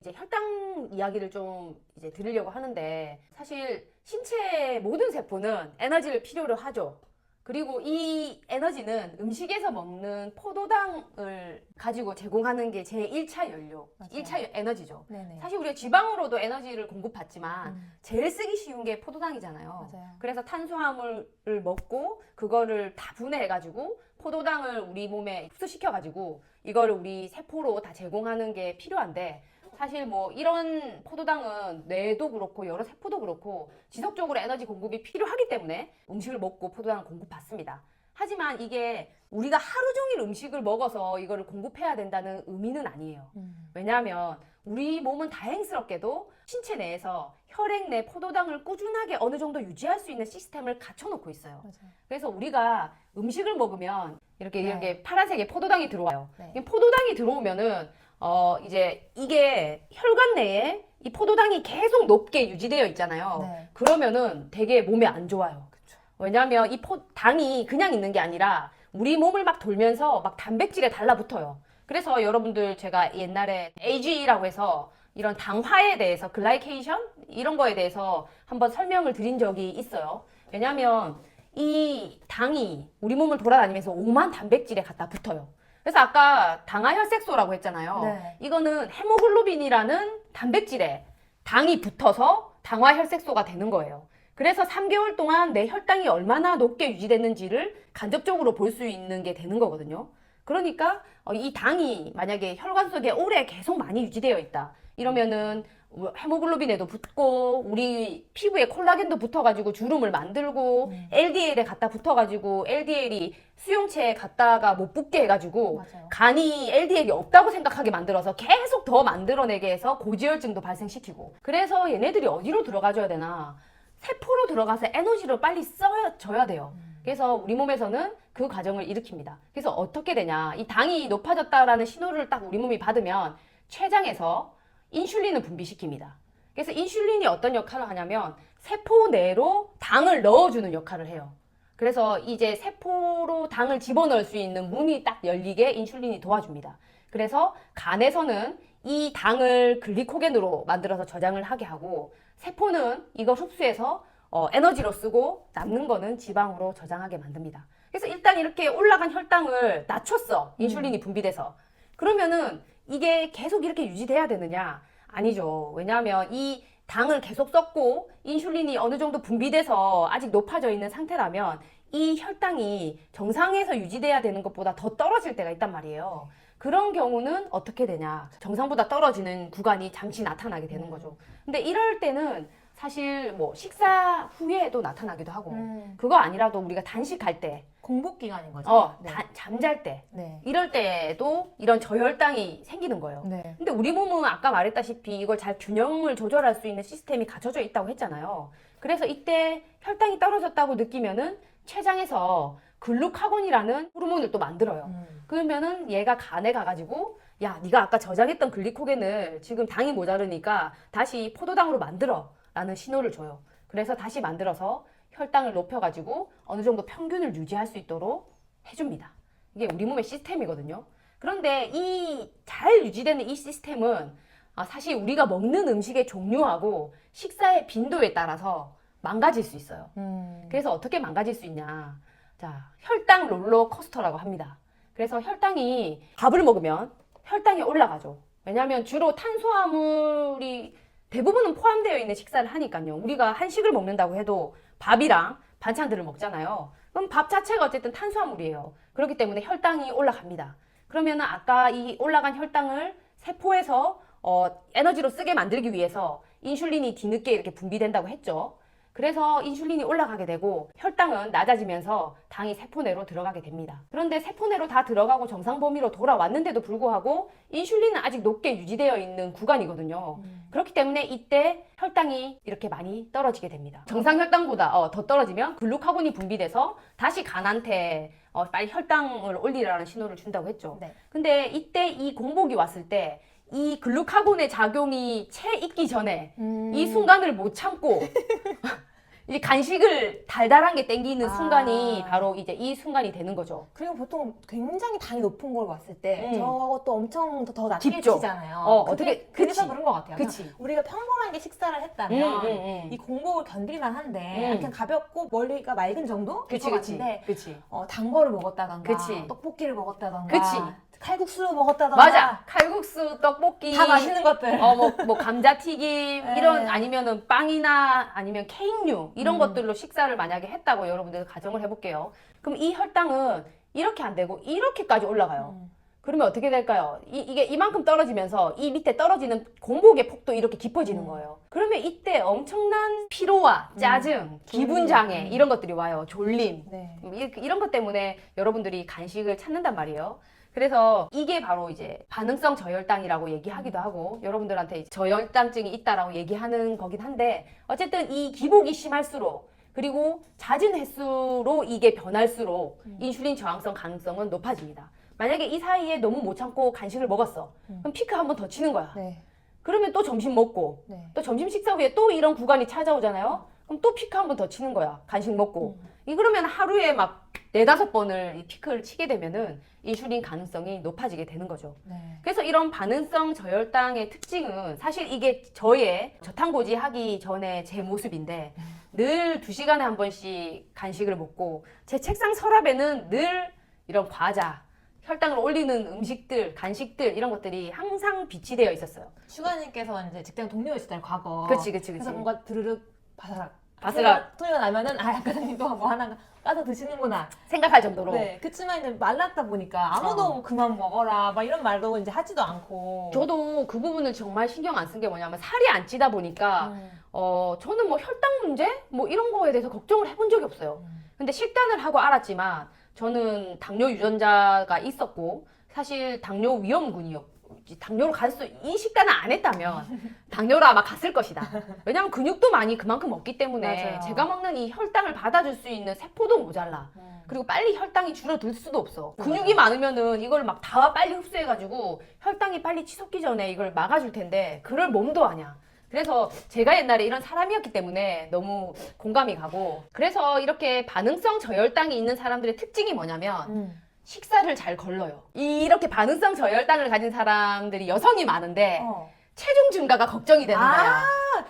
이제 혈당 이야기를 좀 이제 드리려고 하는데 사실 신체의 모든 세포는 에너지를 필요로 하죠. 그리고 이 에너지는 음식에서 먹는 포도당을 가지고 제공하는 게 제 1차 연료, 맞아요. 1차 에너지죠. 네네. 사실 우리가 지방으로도 에너지를 공급받지만 음, 제일 쓰기 쉬운 게 포도당이잖아요. 맞아요. 그래서 탄수화물을 먹고 그거를 다 분해해가지고 포도당을 우리 몸에 흡수시켜가지고 이거를 우리 세포로 다 제공하는 게 필요한데 사실 뭐 이런 포도당은 뇌도 그렇고 여러 세포도 그렇고 지속적으로 에너지 공급이 필요하기 때문에 음식을 먹고 포도당을 공급받습니다. 하지만 이게 우리가 하루 종일 음식을 먹어서 이거를 공급해야 된다는 의미는 아니에요. 음, 왜냐하면 우리 몸은 다행스럽게도 신체 내에서 혈액 내 포도당을 꾸준하게 어느 정도 유지할 수 있는 시스템을 갖춰놓고 있어요. 맞아요. 그래서 우리가 음식을 먹으면 이렇게 네. 이렇게 파란색의 포도당이 들어와요. 네. 이 포도당이 들어오면은 어 이제 이게 혈관 내에 이 포도당이 계속 높게 유지되어 있잖아요. 네. 그러면은 되게 몸에 안 좋아요. 그쵸. 왜냐하면 이 포, 당이 그냥 있는 게 아니라 우리 몸을 막 돌면서 막 단백질에 달라붙어요. 그래서 여러분들 제가 옛날에 AG라고 해서 이런 당화에 대해서 글라이케이션 이런 거에 대해서 한번 설명을 드린 적이 있어요. 왜냐하면 이 당이 우리 몸을 돌아다니면서 오만 단백질에 갖다 붙어요. 그래서 아까 당화혈색소라고 했잖아요. 네. 이거는 헤모글로빈이라는 단백질에 당이 붙어서 당화혈색소가 되는 거예요. 그래서 3개월 동안 내 혈당이 얼마나 높게 유지됐는지를 간접적으로 볼 수 있는 게 되는 거거든요. 그러니까 어, 이 당이 만약에 혈관 속에 오래 계속 많이 유지되어 있다. 이러면은 헤모글로빈에도 붙고 우리 피부에 콜라겐도 붙어가지고 주름을 만들고 음. LDL에 갖다 붙어가지고 LDL이 수용체에 갖다가 못 붙게 해가지고 맞아요. 간이 LDL이 없다고 생각하게 만들어서 계속 더 만들어내게 해서 고지혈증도 발생시키고 그래서 얘네들이 어디로 들어가줘야 되나 세포로 들어가서 에너지를 빨리 써줘야 돼요 음. 그래서 우리 몸에서는 그 과정을 일으킵니다 그래서 어떻게 되냐 이 당이 높아졌다라는 신호를 딱 우리 몸이 받으면 췌장에서 인슐린을 분비시킵니다 그래서 인슐린이 어떤 역할을 하냐면 세포 내로 당을 넣어주는 역할을 해요 그래서 이제 세포로 당을 집어넣을 수 있는 문이 딱 열리게 인슐린이 도와줍니다. 그래서 간에서는 이 당을 글리코겐으로 만들어서 저장을 하게 하고 세포는 이걸 흡수해서 어, 에너지로 쓰고 남는 거는 지방으로 저장하게 만듭니다. 그래서 일단 이렇게 올라간 혈당을 낮췄어. 인슐린이 분비돼서. 그러면은 이게 계속 이렇게 유지돼야 되느냐? 아니죠. 왜냐하면 이 당을 계속 썼고 인슐린이 어느 정도 분비돼서 아직 높아져 있는 상태라면 이 혈당이 정상에서 유지돼야 되는 것보다 더 떨어질 때가 있단 말이에요. 그런 경우는 어떻게 되냐? 정상보다 떨어지는 구간이 잠시 나타나게 되는 거죠. 근데 이럴 때는 사실 뭐 식사 후에도 나타나기도 하고 음, 그거 아니라도 우리가 단식할 때, 공복 기간인 거죠. 어, 네. 다- 잠잘 때 네. 이럴 때도 이런 저혈당이 생기는 거예요. 네. 근데 우리 몸은 아까 말했다시피 이걸 잘 균형을 조절할 수 있는 시스템이 갖춰져 있다고 했잖아요. 그래서 이때 혈당이 떨어졌다고 느끼면은 췌장에서 글루카곤이라는 호르몬을 또 만들어요. 음, 그러면은 얘가 간에 가가지고 야 네가 아까 저장했던 글리코겐을 지금 당이 모자르니까 다시 포도당으로 만들어 라는 신호를 줘요. 그래서 다시 만들어서 혈당을 높여가지고 어느 정도 평균을 유지할 수 있도록 해줍니다. 이게 우리 몸의 시스템이거든요. 그런데 이 잘 유지되는 이 시스템은 아, 사실 우리가 먹는 음식의 종류하고 식사의 빈도에 따라서 망가질 수 있어요. 음, 그래서 어떻게 망가질 수 있냐? 자, 혈당 롤러코스터라고 합니다. 그래서 혈당이 밥을 먹으면 혈당이 올라가죠. 왜냐하면 주로 탄수화물이 대부분은 포함되어 있는 식사를 하니까요. 우리가 한식을 먹는다고 해도 밥이랑 반찬들을 먹잖아요. 그럼 밥 자체가 어쨌든 탄수화물이에요. 그렇기 때문에 혈당이 올라갑니다. 그러면은 아까 이 올라간 혈당을 세포에서 어, 에너지로 쓰게 만들기 위해서 인슐린이 뒤늦게 이렇게 분비된다고 했죠. 그래서 인슐린이 올라가게 되고 혈당은 낮아지면서 당이 세포 내로 들어가게 됩니다. 그런데 세포 내로 다 들어가고 정상 범위로 돌아왔는데도 불구하고 인슐린은 아직 높게 유지되어 있는 구간이거든요. 음. 그렇기 때문에 이때 혈당이 이렇게 많이 떨어지게 됩니다. 정상 혈당보다 어, 더 떨어지면 글루카곤이 분비돼서 다시 간한테 어, 빨리 혈당을 올리라는 신호를 준다고 했죠. 네. 근데 이때 이 공복이 왔을 때 이 글루카곤의 작용이 채 있기 전에 음, 이 순간을 못 참고 이제 간식을 달달한 게 땡기는 아. 순간이 바로 이제 이 순간이 되는 거죠. 그리고 보통 굉장히 당이 높은 걸 봤을 때 음. 저것도 엄청 더, 더 낮게 깊죠. 치잖아요. 어, 그게- 어떻게- 그래서 그치. 그런 것 같아요. 그치. 그러니까 우리가 평범하게 식사를 음, 했다면 음, 음. 이 공복을 견딜만 한데 음. 그냥 가볍고 머리가 맑은 정도? 그치, 것 그치. 같은데 그치. 어, 단 거를 먹었다던가 그치. 떡볶이를 먹었다던가 그치. 칼국수를 먹었다던가 맞아. 칼국수, 떡볶이. 다 맛있는 것들 어, 뭐, 뭐, 감자튀김, 네. 이런, 아니면은 빵이나 아니면 케이크류, 이런 음. 것들로 식사를 만약에 했다고 여러분들 가정을 해볼게요. 그럼 이 혈당은 이렇게 안 되고, 이렇게까지 올라가요. 음. 그러면 어떻게 될까요? 이, 이게 이만큼 떨어지면서 이 밑에 떨어지는 공복의 폭도 이렇게 깊어지는 음. 거예요. 그러면 이때 엄청난 피로와 짜증, 기분 장애, 음. 이런 것들이 와요. 졸림. 네. 이- 이런 것 때문에 여러분들이 간식을 찾는단 말이에요. 그래서 이게 바로 이제 반응성 저혈당이라고 얘기하기도 하고 여러분들한테 저혈당증이 있다라고 얘기하는 거긴 한데 어쨌든 이 기복이 심할수록 그리고 잦은 횟수로 이게 변할수록 음. 인슐린 저항성 가능성은 높아집니다. 만약에 이 사이에 너무 못 참고 간식을 먹었어. 음. 그럼 피크 한 번 더 치는 거야. 네. 그러면 또 점심 먹고 네. 또 점심 식사 후에 또 이런 구간이 찾아오잖아요. 그럼 또 피크 한 번 더 치는 거야. 간식 먹고. 음. 이 그러면 하루에 막 네다섯 번을 이 피크를 치게 되면은 인슐린 가능성이 높아지게 되는 거죠. 네. 그래서 이런 반응성 저혈당의 특징은 사실 이게 저의 저탄고지 하기 전에 제 모습인데 늘 두 시간에 한 번씩 간식을 먹고 제 책상 서랍에는 늘 이런 과자, 혈당을 올리는 음식들, 간식들 이런 것들이 항상 비치되어 있었어요. 슈가님께서 이제 직장 동료였을 과거 그치, 그치. 그래서 뭔가 드르륵 바사락 바스락 소리가 나면은 아 약사님 또뭐 하나 까서 드시는구나 생각할 정도로. 네, 그치만 이제 말랐다 보니까 아무도 어. 그만 먹어라 막 이런 말도 이제 하지도 않고. 저도 그 부분을 정말 신경 안 쓴 게 뭐냐면 살이 안 찌다 보니까 음. 어 저는 뭐 혈당 문제 뭐 이런 거에 대해서 걱정을 해본 적이 없어요. 근데 식단을 하고 알았지만 저는 당뇨 유전자가 있었고 사실 당뇨 위험군이요. 당뇨로 갈수이 식단을 안 했다면 당뇨로 아마 갔을 것이다. 왜냐하면 근육도 많이 그만큼 없기 때문에 맞아요. 제가 먹는 이 혈당을 받아줄 수 있는 세포도 모자라. 음. 그리고 빨리 혈당이 줄어들 수도 없어. 근육이 많으면은 이걸 막 다 빨리 흡수해가지고 혈당이 빨리 치솟기 전에 이걸 막아줄 텐데 그럴 몸도 아니야. 그래서 제가 옛날에 이런 사람이었기 때문에 너무 공감이 가고 그래서 이렇게 반응성 저혈당이 있는 사람들의 특징이 뭐냐면 음. 식사를 잘 걸러요. 이렇게 반응성 저혈당을 가진 사람들이 여성이 많은데 어. 체중 증가가 걱정이 되는 아, 거야.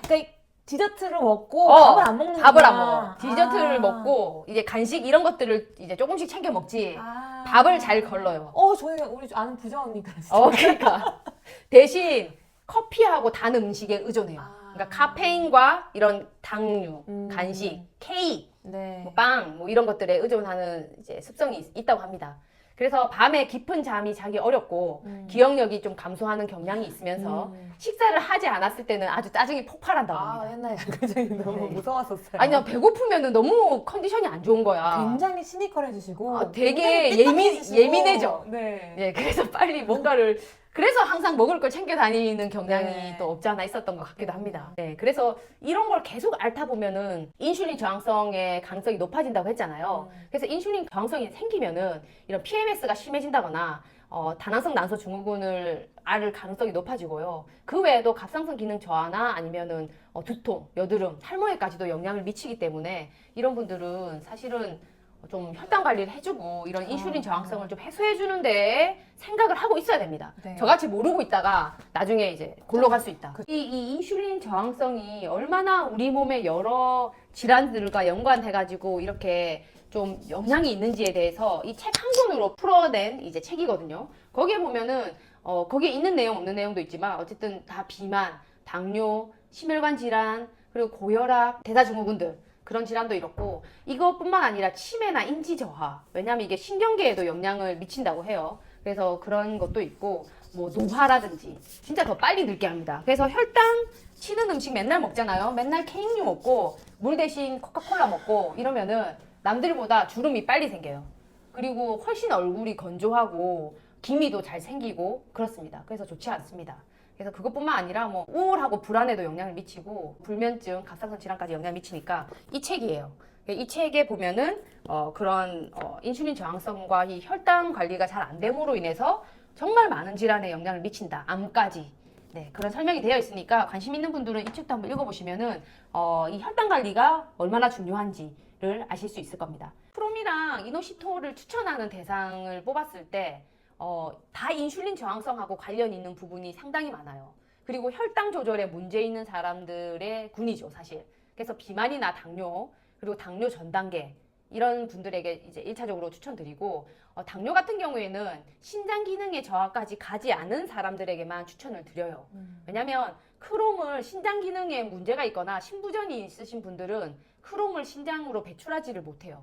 그러니까 디저트를 먹고 어, 밥을 안 먹는 밥을 안 먹어. 디저트를 먹고 이제 간식 이런 것들을 이제 조금씩 챙겨 먹지. 아. 밥을 잘 걸러요. 어, 저희 우리 아는 부자 언니가 진짜. 어, 그러니까 대신 커피하고 단 음식에 의존해요. 아. 그러니까 카페인과 이런 당류, 음. 간식, 케이크, 네. 뭐 빵, 뭐 이런 것들에 의존하는 이제 습성이 있, 있다고 합니다. 그래서 밤에 깊은 잠이 자기 어렵고 음. 기억력이 좀 감소하는 경향이 있으면서 음. 식사를 하지 않았을 때는 아주 짜증이 폭발한다고 아, 합니다. 옛날에 굉장히 너무 네. 무서웠었어요. 아니, 나 배고프면은 너무 컨디션이 안 좋은 거야. 굉장히 시니컬해지시고 아, 되게 예민-. 예민해져. 네. 예, 그래서 빨리 뭔가를 그래서 항상 먹을 걸 챙겨 다니는 경향이 네. 또 없지 않아 있었던 것 같기도 합니다. 네, 그래서 이런 걸 계속 앓다 보면은 인슐린 저항성의 가능성이 높아진다고 했잖아요. 음. 그래서 인슐린 저항성이 생기면은 이런 PMS가 심해진다거나 어, 다낭성 난소 증후군을 앓을 가능성이 높아지고요. 그 외에도 갑상선 기능 저하나 아니면은 어, 두통, 여드름, 탈모에까지도 영향을 미치기 때문에 이런 분들은 사실은 좀 혈당 관리를 해주고 이런 인슐린 아, 저항성을 좀 해소해주는데 생각을 하고 있어야 됩니다. 네. 저같이 모르고 있다가 나중에 이제 골로 갈 수 있다. 그- 이, 이 인슐린 저항성이 얼마나 우리 몸의 여러 질환들과 연관해가지고 이렇게 좀 영향이 있는지에 대해서 이 책 한 권으로 풀어낸 이제 책이거든요. 거기에 보면은 어, 거기에 있는 내용 없는 내용도 있지만 어쨌든 다 비만, 당뇨, 심혈관 질환, 그리고 고혈압, 대사증후군들 그런 질환도 이렇고 이것뿐만 아니라 치매나 인지 저하 왜냐하면 이게 신경계에도 영향을 미친다고 해요. 그래서 그런 것도 있고 뭐 노화라든지 진짜 더 빨리 늙게 합니다. 그래서 혈당 치는 음식 맨날 먹잖아요. 맨날 케이크류 먹고 물 대신 코카콜라 먹고 이러면은 남들보다 주름이 빨리 생겨요. 그리고 훨씬 얼굴이 건조하고 기미도 잘 생기고 그렇습니다. 그래서 좋지 않습니다. 그래서 그것뿐만 아니라 뭐 우울하고 불안에도 영향을 미치고 불면증, 갑상선 질환까지 영향을 미치니까 이 책이에요. 이 책에 보면은 어, 그런 어, 인슐린 저항성과 이 혈당 관리가 잘 안 됨으로 인해서 정말 많은 질환에 영향을 미친다. 암까지 네, 그런 설명이 되어 있으니까 관심 있는 분들은 이 책도 한번 읽어보시면은 어, 이 혈당 관리가 얼마나 중요한지를 아실 수 있을 겁니다. 프롬이랑 이노시토를 추천하는 대상을 뽑았을 때 어, 다 인슐린 저항성하고 관련 있는 부분이 상당히 많아요. 그리고 혈당 조절에 문제 있는 사람들의 군이죠, 사실. 그래서 비만이나 당뇨, 그리고 당뇨 전 단계 이런 분들에게 이제 1차적으로 추천드리고 어, 당뇨 같은 경우에는 신장 기능의 저하까지 가지 않은 사람들에게만 추천을 드려요. 왜냐면 크롬을 신장 기능에 문제가 있거나 신부전이 있으신 분들은 크롬을 신장으로 배출하지를 못해요.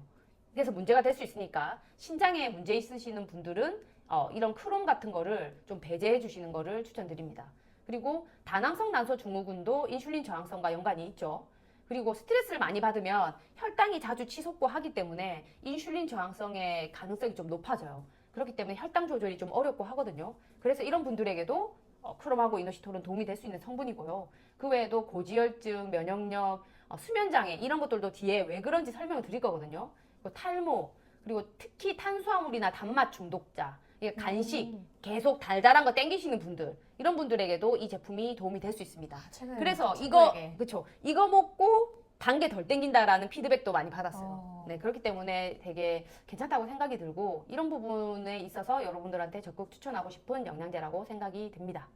그래서 문제가 될 수 있으니까 신장에 문제 있으시는 분들은 어, 이런 크롬 같은 거를 좀 배제해 주시는 거를 추천드립니다. 그리고 다낭성 난소 증후군도 인슐린 저항성과 연관이 있죠. 그리고 스트레스를 많이 받으면 혈당이 자주 치솟고 하기 때문에 인슐린 저항성의 가능성이 좀 높아져요. 그렇기 때문에 혈당 조절이 좀 어렵고 하거든요. 그래서 이런 분들에게도 어, 크롬하고 이노시톨은 도움이 될 수 있는 성분이고요. 그 외에도 고지혈증, 면역력, 어, 수면장애 이런 것들도 뒤에 왜 그런지 설명을 드릴 거거든요. 탈모, 그리고 특히 탄수화물이나 단맛 중독자, 간식, 음. 계속 달달한 거 땡기시는 분들 이런 분들에게도 이 제품이 도움이 될 수 있습니다. 최근에 그래서 친구에게. 이거 그렇죠. 이거 먹고 단 게 덜 땡긴다라는 피드백도 많이 받았어요. 어. 네, 그렇기 때문에 되게 괜찮다고 생각이 들고 이런 부분에 있어서 여러분들한테 적극 추천하고 싶은 영양제라고 생각이 듭니다.